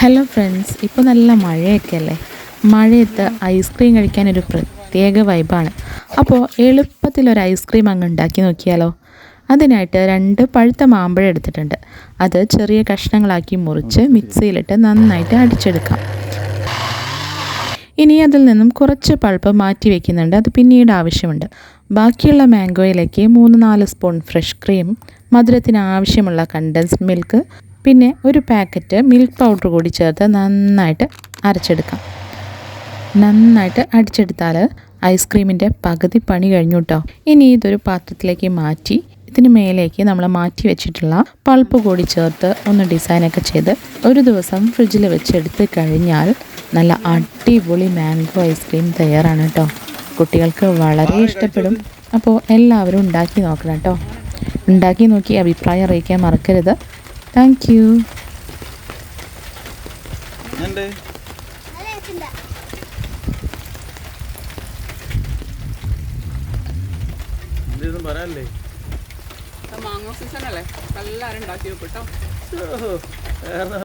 Hello friends ഇപ്പോൾ നല്ല മഴയൊക്കെ അല്ലേ? മഴയത്ത് ഐസ്ക്രീം കഴിക്കാൻ ഒരു പ്രത്യേക വൈബാണ് അപ്പോൾ എളുപ്പത്തിൽ ഒരു ഐസ്ക്രീം അങ്ങ് ഉണ്ടാക്കി നോക്കിയാലോ? അതിനായിട്ട് രണ്ട് പഴുത്ത മാമ്പഴം എടുത്തിട്ടുണ്ട്. അത് ചെറിയ കഷ്ണങ്ങളാക്കി മുറിച്ച് മിക്സിയിലിട്ട് നന്നായിട്ട് അടിച്ചെടുക്കാം. ഇനി അതിൽ നിന്നും കുറച്ച് പൾപ്പ് മാറ്റി വെക്കുന്നുണ്ട്. അത് പിന്നീട് ആവശ്യമുണ്ട്. ബാക്കിയുള്ള മാംഗോയിലേക്ക് മൂന്ന് നാല് സ്പൂൺ ഫ്രഷ് ക്രീം മധുരത്തിന് ആവശ്യമുള്ള കണ്ടൻസ്ഡ് മിൽക്ക് പിന്നെ ഒരു പാക്കറ്റ് മിൽക്ക് പൗഡർ കൂടി ചേർത്ത് നന്നായിട്ട് അരച്ചെടുക്കാം. നന്നായിട്ട് അടിച്ചെടുത്താൽ ഐസ്ക്രീമിന്റെ പകുതി പണി കഴിഞ്ഞു കേട്ടോ ഇനി ഇതൊരു പാത്രത്തിലേക്ക് മാറ്റി ഇതിന് മേലേക്ക് നമ്മൾ മാറ്റി വെച്ചിട്ടുള്ള പൾപ്പ് കൂടി ചേർത്ത് ഒന്ന് ഡിസൈനൊക്കെ ചെയ്ത് ഒരു ദിവസം ഫ്രിഡ്ജിൽ വെച്ചെടുത്ത് കഴിഞ്ഞാൽ നല്ല അടിപൊളി മാംഗോ ഐസ്ക്രീം തയ്യാറാണ് കേട്ടോ കുട്ടികൾക്ക് വളരെ ഇഷ്ടപ്പെടും. അപ്പോൾ എല്ലാവരും ഉണ്ടാക്കി നോക്കണം കേട്ടോ ഉണ്ടാക്കി നോക്കി അഭിപ്രായം അറിയിക്കാൻ മറക്കരുത്. താങ്ക് യു പറയാനല്ലേ? മാങ്ങോ സീസൺ അല്ലേ? എല്ലാവരും ഉണ്ടാക്കി വെക്കും കേട്ടോ.